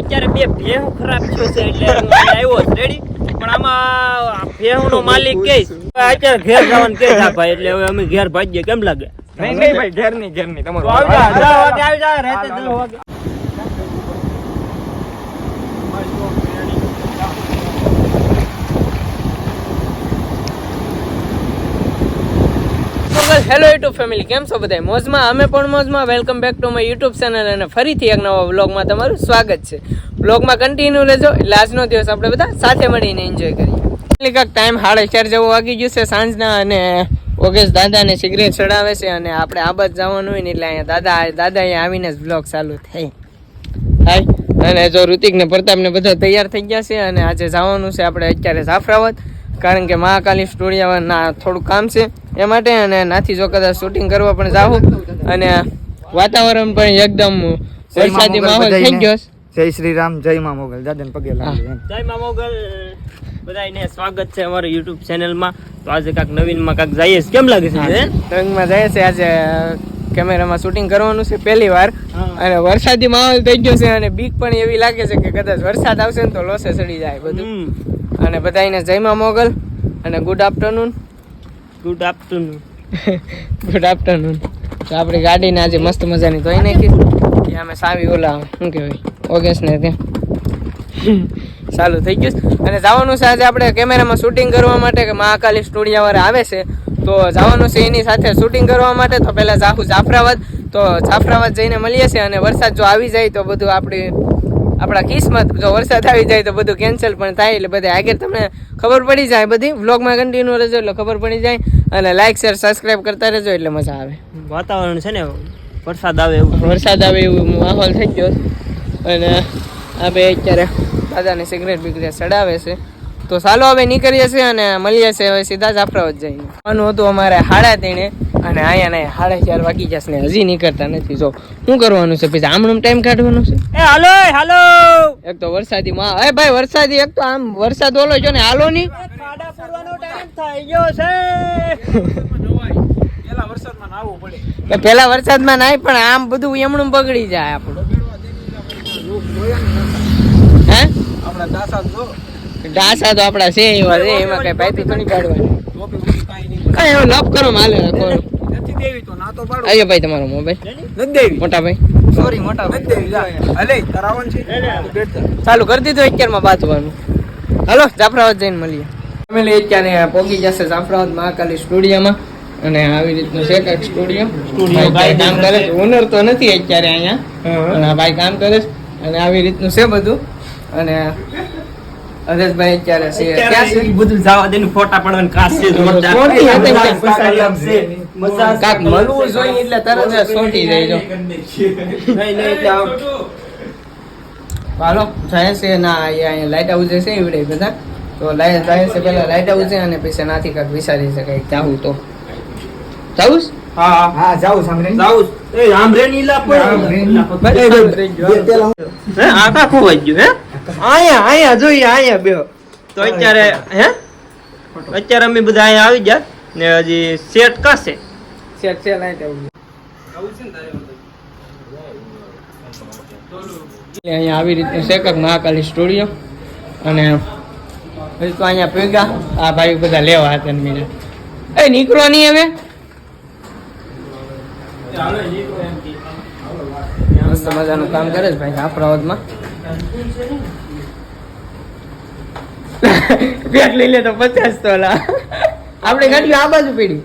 અત્યારે બે ભેહ ખરાબ થયો છે એટલે આવ્યો રેડી પણ આમાં ભેહું નો માલિક કે અત્યારે ઘેર જવાનું કે છે ભાઈ એટલે હવે અમે ઘેર ભાગીએ કેમ લાગે? નહીં નહીં ભાઈ ઘેર નહીં ઘેર નહીં તમારું આવી જા આવી જા રાતે હેલો યુટ્યુબ ફેમિલી કેમ છો બધા મોજમાં, અમે પણ મોજમાં. Welcome back to my YouTube channel અને ફરીથી એક નવા બ્લોગમાં તમારું સ્વાગત છે. બ્લોગમાં કન્ટિન્યુ રહેજો, એટલે આજનો દિવસ આપણે બધા સાથે મળીને એન્જોય કરીએ. કાંક ટાઈમ સાડા ચાર જેવો વાગી ગયું છે સાંજના અને ઓગેશ દાદાને સિગરેટ ચડાવે છે અને આપણે આ બાજુ જવાનું હોય ને એટલે અહીંયા દાદા દાદા અહીંયા આવીને જ બ્લોગ ચાલુ થાય. હાય. અને જો ઋતિક ને પ્રતાપ ને બધા તૈયાર થઈ ગયા છે અને આજે જવાનું છે આપણે અત્યારે જાફરાબાદ. કારણ કે મહાકાલી સ્ટુડિયોના થોડું કામ છે એ માટે અને નાથી જો કદાચ શૂટિંગ કરવા પણ જાવું અને વાતાવરણ પણ એકદમ વરસાદી માહોલ થઈ ગયો જય શ્રી રામ જય મા મોગલ. દાદાને પગે લાગે જય મા મોગલ. બધાને સ્વાગત છે અમારી યુટ્યુબ ચેનલમાં તો આજે કાંક નવીનમાં કાંક જઈએ કેમ લાગે છે હે? રંગમાં જાય છે આજે કેમેરામાં શૂટિંગ કરવાનું છે પહેલી વાર. અને વરસાદી માહોલ થઈ ગયો છે અને બીક પણ એવી લાગે છે કે કદાચ વરસાદ આવશે ને તો લોસે ચડી જાય બધું. અને બધાને જયમા મોગલ અને good afternoon good afternoon good afternoon તો આપણી ગાડીને આજે મસ્ત મજાની ધોઈ નાખી. ત્યાં અમે સાવી ઓલા શું કહેવાય ઓગેશને ત્યાં. ચાલુ થઈ ગયું અને જવાનું છે આજે આપણે કેમેરામાં શૂટિંગ કરવા માટે કે મહાકાલી સ્ટુડિયો વાળા આવે છે. તો જવાનું છે એની સાથે શૂટિંગ કરવા માટે. તો પહેલાં જાહુ જાફરાબાદ. તો જાફરાબાદ જઈને મળીએ છીએ અને વરસાદ જો આવી જાય તો બધું આપણી આપણા કિસ્મત જો વરસાદ આવી જાય તો બધું કેન્સલ પણ થાય એટલે બધે આગળ તમને ખબર પડી જાય બધી. વ્લોગમાં કન્ટિન્યુ રહેજો એટલે ખબર પડી જાય અને લાઈક શેર સબસ્ક્રાઈબ કરતા રહેજો એટલે મજા આવે. વાતાવરણ છે ને વરસાદ આવે એવું વરસાદ આવે એવું માહોલ થઈ ગયો. અને આપણે અત્યારે દાદાને સિગરેટ બિગરેટ ચડાવે છે. તો ચાલો હવે નીકળીએ છીએ અને મળીએ છીએ હવે સીધા જ આપણા જઈને આનું હતું અમારે હાડા તેણે. અને અહીંયા ને સાડા ચાર વાગી જશે ને હજી નીકળતા નથી. જો શું કરવાનું છે પછી? આમણું ટાઈમ કાઢવાનો છે? એ હાલો હાલો. એક તો વરસાદી માં એ ભાઈ વરસાદી એક તો આમ વરસાદ ઓલો છો ને હાલો ની. ખાડા પૂરવાનો ટાઈમ થઈ ગયો છે. તો પેલા વરસાદમાં નાય પણ આમ બધું એમણું બગડી જાય આપણું. હે? ડાસા તો આપડા છે એવા છે એમાં કઈ પાયથી થોડી કાઢવાની કઈ હવે લપ કરો માલે રાખો આયો ભાઈ તમારો મોબાઈલ. મોટા ભાઈ. સોરી મોટા ભાઈ. અલે કરાવન છે? ચાલુ કરી દીધું અત્યારમાં બાતવાનું હાલો જાફરાબાદ જઈને મળીએ. ફેમિલી અત્યારે પોગી જશે જાફરાબાદ મહાકાલી સ્ટુડિયોમાં. અને આવી રીતનું છે કે સ્ટુડિયો. સ્ટુડિયો ભાઈ કામ કરે છે. ઓનર તો નથી અત્યારે અહીંયા. અને આ ભાઈ કામ કરે છે. અને આવી રીતનું છે બધું. અને હરેશભાઈ અત્યારે છે ક્યાં છે બધું જવા દે ફોટા પડવાની કાશ છે જોરદાર. સોટી હાથે મજા કાંઈક મસાજ આપશે. મસાજ કાંઈક મળવું જોઈએ એટલે તરત સોટી જાય જો નહીં, નહીં, એટલે હાલો જાય છે ના અહીંયા અહીંયા હાઉસ છે એવડે બધા તો લાઈટ જાય છે પેલા લાઇટ હાઉસ છે અને પછી નાથી કાંઈક વિચારી શકાય જાવું તો જાવું હા હા હા જાઉં સાંભળે જાવું છું. એ આંબરે ની ઈલા પડે. આંબરે ની. બસ, હે આ ખોવાઈ ગયું હે અહીંયા અહીંયા જોઈએ અહીંયા બે. તો અત્યારે હે? અત્યારે અમે બધા અહીંયા આવી ગયા ને હજી સેટ કાશે. સેટ છે લાઇટ હાઉસ અહીંયા આવી રીતનું શેખર મહાકાલી સ્ટુડિયો. અને હજી તો અહીંયા ભેગા. આ ભાઈ બધા લેવા હતા ને મીરા એ નીકળો નહીં હવે. મસ્ત મજાનું કામ કરે છે ભાઈ જાફરાબાદમાં પેટ લઈ લે તો પચાસ તોલા આપણે ગાડી આ બાજુ પીડી.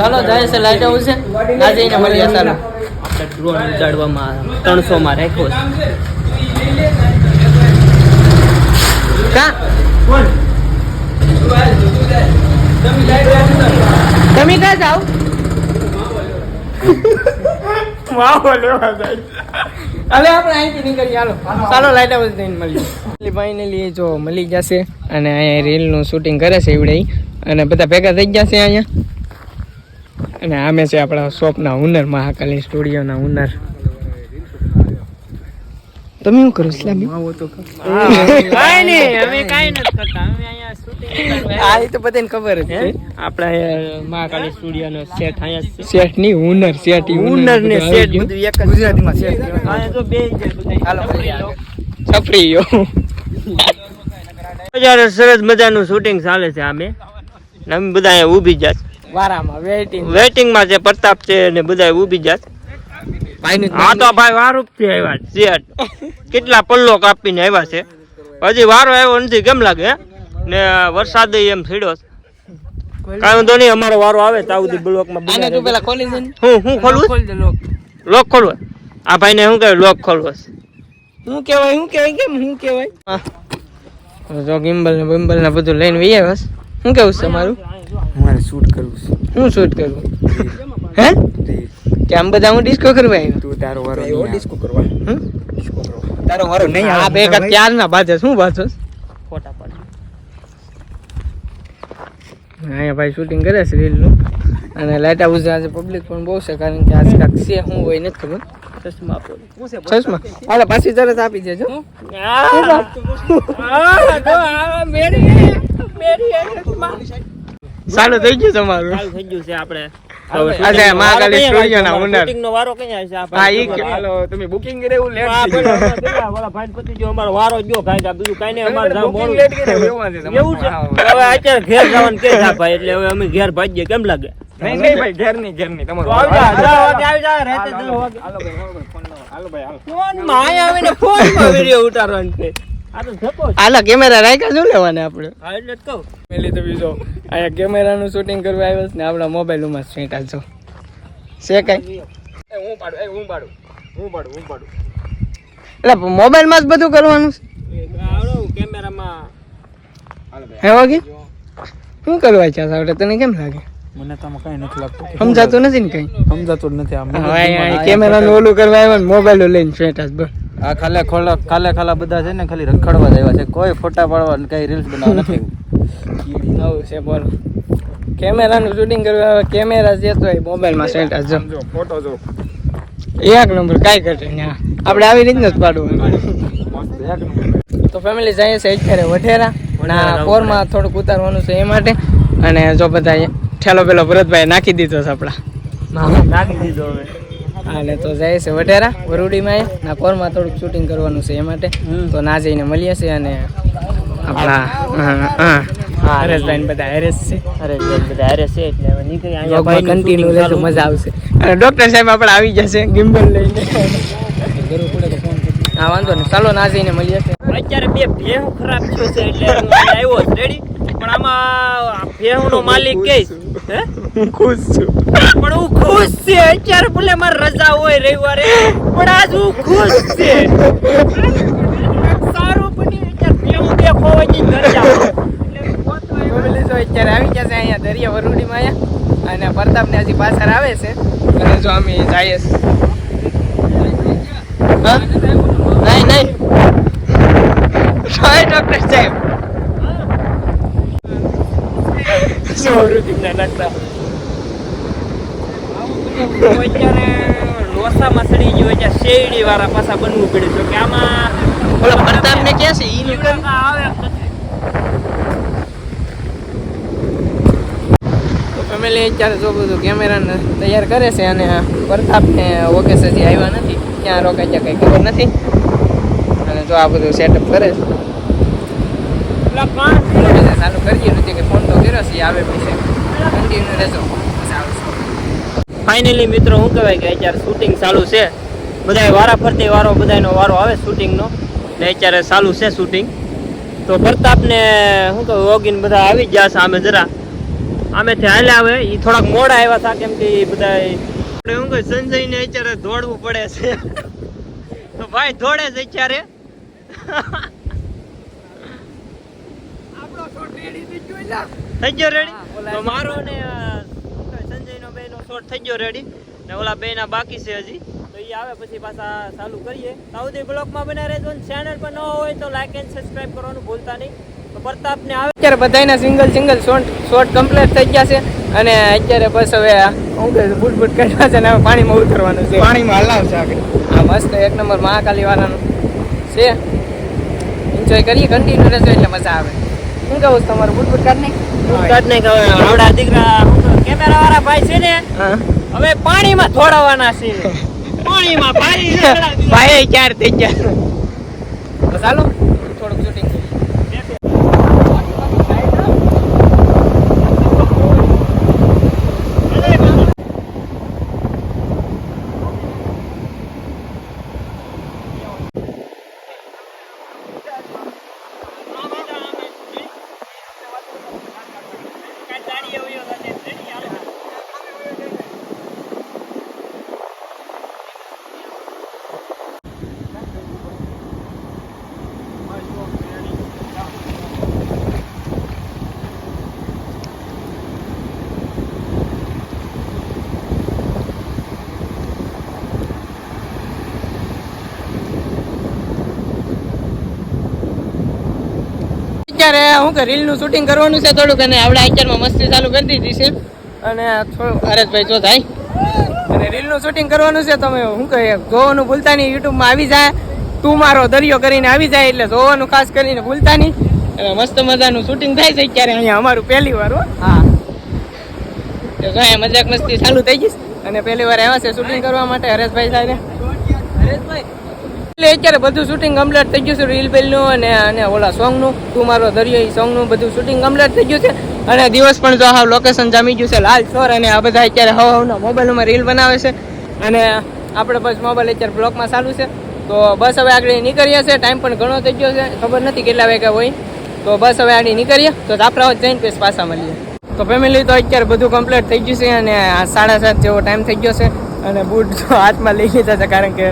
ચાલો જાય છે લાઈટ આવું છે. આજે એને મળીએ ચાલો. આપણે ડ્રોન ઉજાડવામાં ત્રણસો માં રાખ્યો છે. કા? તમે ક્યાં જાઓ? લેવા જાય. હવે આપણે અહીંથી નીકળીએ ચાલો ચાલો લાઈટ આવું જઈને મળીએ. ફાઇનલી જો મળી જશે અને અહીંયા રીલનું શૂટિંગ કરે છે એવડે. અને બધા ભેગા થઈ ગયા છે અહીંયા. અને આમે છે આપણા શોપના હુનર મહાકાલી સ્ટુડિયોના હુનર તમે શું કરો ઇસ્લામી કાઈ નહીં અમે કાંઈ નથી કરતા. અમે અહીંયા શૂટિંગ આ તો બધાને ખબર જ છે. આપણા મહાકાલી સ્ટુડિયોનો સેટ અહીંયા સેટની હુનર સેટ ઈ ઉનર ને સેટ બધું એક જ ગુજરાતીમાં સેટ. અહીંયા તો બે. હાલો. છપરી અત્યારે સરસ મજાનું શૂટિંગ ચાલે છે ને અમે બધા ઊભી જાત. વારામાં વેઇટિંગ વેઇટિંગમાં છે પ્રતાપ છે ને બધા ઊભી જાત. હા તો ભાઈ વારું થી આવ્યા છે. કેટલા પલ્લો કાપીને આવ્યા છે. હજી વારો આવ્યો નથી કેમ લાગે ને વરસાદ એમ છેડ્યો કઈ વાંધો નહીં અમારો વારો આવે ત્યાં સુધી બ્લોકમાં આને તું પેલા ખોલી દે હું હું ખોલું? લોક. લોક આ ભાઈ ને શું કહે લોક ખોલવો. હું કહેવાય હું કહેવાય કેમ હું કહેવાય? જો ગિમ્બલ ને બિમ્બલ ને બધું લઈને વહી બસ. શું કેવું છે મારું મારે શૂટ કરવું છે. હું શૂટ કરું? હે? કે આમ બધા હું ડિસ્કો કરવા આવ્યો? તું તારો વારો એવો ડિસ્કો કરવા? હમ? તારો વારો નહીં આ બે કા ત્યાર ના બાજે શું બાજુ? ફોટા પડ. અહીંયા ભાઈ શૂટિંગ કરે છે રીલનું. અને લાઈટ હાઉસ આજે પબ્લિક પણ બહુ છે કારણ કે આજ કાંક છે હું હોય નથી ખબર. ચશ્મા આપો ચશ્મા હાલો પાછી તરત આપી દેજો. ચાલુ થઈ ગયું તમારું. થઈ ગયું છે આપણે. ના નો વારો ક્યાં છે આ હા, ઈ ભાઈ કે- હાલો તમે બુકિંગ કરે એવું લેટ આ ઓલા ભાઈ પતિ જો અમારો વારો ગયો કાંઈ બીજું કાંઈ નહીં અમારે જાવ મોડું. લેટ કરે એવું છે? હવે અત્યારે ઘેર જવાનું કે છે ભાઈ એટલે હવે અમે ઘેર ભાગીએ કેમ લાગે? નહીં નહીં ભાઈ ઘેર નહીં ઘેર નહીં. તમારો આવી જા, આવી જા, રહેતે. હાલો ભાઈ હાલો ભાઈ ફોન હાલો ભાઈ હાલો. ફોનમાં અહીંયા આવીને ફોનમાં વીડિયો ઉતારવાનું છે આ છે. હાલો કેમેરા રાખ્યા શું લેવાના આપણે? હા, એટલે જ કહું. પેલી તો બીજો. અહીંયા કેમેરાનું શૂટિંગ કરવા આવ્યો છે ને આપણા મોબાઈલમાં સ્વીટા છો. છે કઈ? હું પાડું એ હું પાડું. હું પાડું હું પાડું. એટલે મોબાઈલમાં જ બધું કરવાનું? છે આવડો કેમેરામાં. હાલો ભાઈ હે વાગી શું કરવા છે? આપણે તને કેમ લાગે? મને તો કઈ નથી લાગતું સમજાતું નથી ને કઈ? સમજાતું જ નથી આમ. કેમેરાનું ઓલું કરવા આવ્યો ને મોબાઈલ લઈને સ્વીટા બસ. આ ખાલે ખોલા ખાલે ખાલા બધા છે ને ખાલી રખડવા જ આવ્યા છે. કોઈ ફોટા પાડવા ને કઈ રીલ્સ બનાવવા નથી આવું છે બોલ. કેમેરાનું શૂટિંગ કરવા આવે કેમેરા જે તો મોબાઈલમાં સ્વીટા જો જો. ફોટો જો એક નંબર કાંઈ ઘટે ને આપણે આવી રીતના જ પાડવું તો ફેમિલી જાય છે અત્યારે વઢેરા. ના કોરમાં થોડુંક ઉતારવાનું છે એ માટે. અને જો બધા ઠેલો પેલો ભરતભાઈ નાખી દીધો સપડા નાખી દીધો હવે. અને તો જાય છે વઢેરા વરુડીમાં. ના કોરમાં થોડુંક શૂટિંગ કરવાનું છે એ માટે. તો ના જઈને મળીએ છીએ અને આપણા હા, હા. હરેશભાઈ બધા હરેશ છે. અરે બધા હારે છે એટલે નીકળી અહીંયા કન્ટિન્યુ shooting મજા આવશે. અને ડોક્ટર સાહેબ આપણે આવી જશે ગિમ્બલ લઈને. હા વાંધો નહીં. ચાલો ના જઈને મળીએ અત્યારે બે ભેહ ખરાબ થયો છે એટલે આવ્યો રેડી પણ આમાં ભેહુનો માલિક કે હે? હું ખુશ છું. પણ હું ખુશ છે. અત્યારે ભલે મારે રજા હોય રવિવારે પણ આજ હું ખુશ છે. સારું બની અત્યારે ભેહું દેખો ઘરે જાવ અત્યારે આવી જશે અહીંયા દરિયા વરુડીમાં અહીંયા અને પ્રતાપને હજી પાછળ આવે છે. અને જો અમે જઈએ છીએ. હા? નહીં નહીં સોય ડોક્ટર સાહેબ અત્યારે લોસામાં સડી ગયો અત્યારે શેરડી વાળા પાછા બનવું પડે. છે કે આમાં ઓલો છે? ઈ નીકળ આવે તો ફેમિલી અત્યારે જો બધું કેમેરાને તૈયાર કરે છે અને પ્રતાપને ઓકે હજી આવ્યા નથી. ક્યાં રોકાય છે કંઈ ખબર નથી. અને જો આ બધું સેટઅપ કરે છે. ચાલુ કરીએ નથી કે ફોન તો કર્યો છે આવે પછી. કન્ટિન્યુ રહેજો ફાઇનલી મિત્રો શું કહેવાય કે અત્યારે શૂટિંગ ચાલુ છે. બધા વારા ફરતી વારો બધાનો વારો આવે શૂટિંગનો ને અત્યારે ચાલુ છે શૂટિંગ તો પ્રતાપને શું કહું વોગીન બધા આવી ગયા છે આમે જરા. આમેથી હાલ્યા આવે. એ થોડાક મોડા આવ્યા હતા કેમ કે બધા શું કહે સંજયને અત્યારે દોડવું પડે છે. તો ભાઈ દોડે છે અત્યારે. થઈ ગયો રેડી તો મારો ને સંજયનો બેનો શોર્ટ થઈ ગયો રેડી ને ઓલા બેના બાકી છે હજી. તો એ આવે પછી પાછા ચાલુ કરીએ. સાઉદી બ્લોકમાં બના રહેજો ચેનલ પર ન હોય તો લાઈક એન્ડ સબસ્ક્રાઇબ કરવાનું ભૂલતા નહીં. તો પ્રતાપને આવે. અત્યારે બધાના single single short short complete થઈ ગયા છે અને અત્યારે બસ હવે શું છે બુટ કાઢવા છે ને હવે પાણીમાં ઉતરવાનું છે. પાણીમાં હલાવશે આગળ. આ મસ્ત એક નંબર મહાકાલી વાળાનું છે. એન્જોય કરીએ કન્ટિન્યુ રહેશે એટલે મજા આવે. શું કહું છું તમારું? બુટ બુટ કાઢ હવે દીકરા કેમેરા વાળા ભાઈ છે ને હવે પાણીમાં ધોડાવવાના છે. પાણીમાં પાણી ભાઈ ક્યાર થઈ ગયા. ચાલો થોડુંક શૂટિંગ અત્યારે હું કે રીલનું શૂટિંગ કરવાનું છે થોડુંક અને આપણે આઈચરમાં મસ્તી ચાલુ કરી દીધી છે. અને થોડું હરેશભાઈ જો થાય અને રીલનું શૂટિંગ કરવાનું છે તમે હું કહે જોવાનું ભૂલતા નહીં યુટ્યુબમાં આવી જાય. તું મારો દરિયો કરીને આવી જાય એટલે જોવાનું ખાસ કરીને ભૂલતા નહીં. અને મસ્ત મજાનું શૂટિંગ થાય છે અત્યારે અહીંયા અમારું પહેલી વાર હા. મજાક મસ્તી ચાલુ થઈ ગઈ અને પહેલી વાર આવ્યા છે શૂટિંગ કરવા માટે હરેશભાઈ સાથે હરેશભાઈ એટલે અત્યારે બધું શૂટિંગ કમ્પ્લીટ થઈ ગયું છે રીલ બેલનું અને અને ઓલા સોંગનું તું મારો દરિયો, એ સોંગનું બધું શૂટિંગ કમ્પ્લીટ થઈ ગયું છે. અને દિવસ પણ જો હાવ લોકેશન જામી ગયું છે, લાલ ચોર અને આ બધા અત્યારે હવ હવના મોબાઈલમાં રીલ બનાવે છે. અને આપણે બસ મોબાઈલ અત્યારે બ્લોકમાં ચાલુ છે. તો બસ હવે આગળ નીકળીએ છે ટાઈમ પણ ઘણો થઈ ગયો છે. ખબર નથી કેટલા વાગ્યા હોય. તો બસ હવે આગળ નીકળીએ. તો આપણા જઈને પછી પાછા મળીએ. તો ફેમિલી તો અત્યારે બધું કમ્પ્લીટ થઈ ગયું છે અને સાડા સાત જેવો ટાઈમ થઈ ગયો છે. અને બૂટ હાથમાં લઈ લીધા છે કારણ કે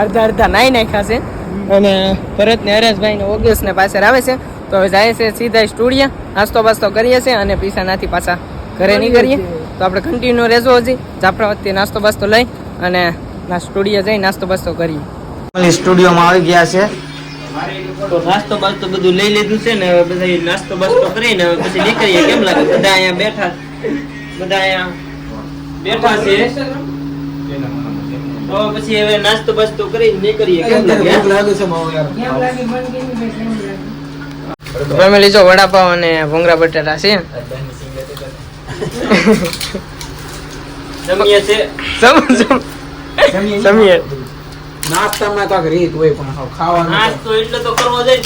અડધા અડધા નાઈ નાખ્યા છે. અને ભરત ને હરેશભાઈ ને ઓગેશ ને પાછળ આવે છે. તો હવે જાય છે સીધા સ્ટુડિયો. નાસ્તો બાસ્તો કરીએ છીએ અને પૈસા નાથી પાછા ઘરે નીકળીએ. તો આપણે કન્ટિન્યુ રહેજો હજી. જાફરાબાદથી નાસ્તો બાસ્તો લઈ અને ના સ્ટુડિયો જઈ નાસ્તો બાસ્તો કરીએ. સ્ટુડિયોમાં આવી ગયા છે. તો નાસ્તો બાસ્તો બધું લઈ લીધું છે ને હવે બધા નાસ્તો બાસ્તો કરીને હવે પછી નીકળીએ. કેમ લાગે? બધા અહીંયા બેઠા બધા અહીંયા બેઠા છે. તો પછી હવે નાસ્તો બાસ્તો કરીને નીકળીએ. કેમ લાગે? ફેમિલી જો વડાપાવ અને ભૂંગળા બટેટા છે? જમીએ છે. સમ સમ નાસ્તામાં કાંઈક રીત હોય પણ ખાવાનું તો- નાસ્તો એટલે તો કરવો જાય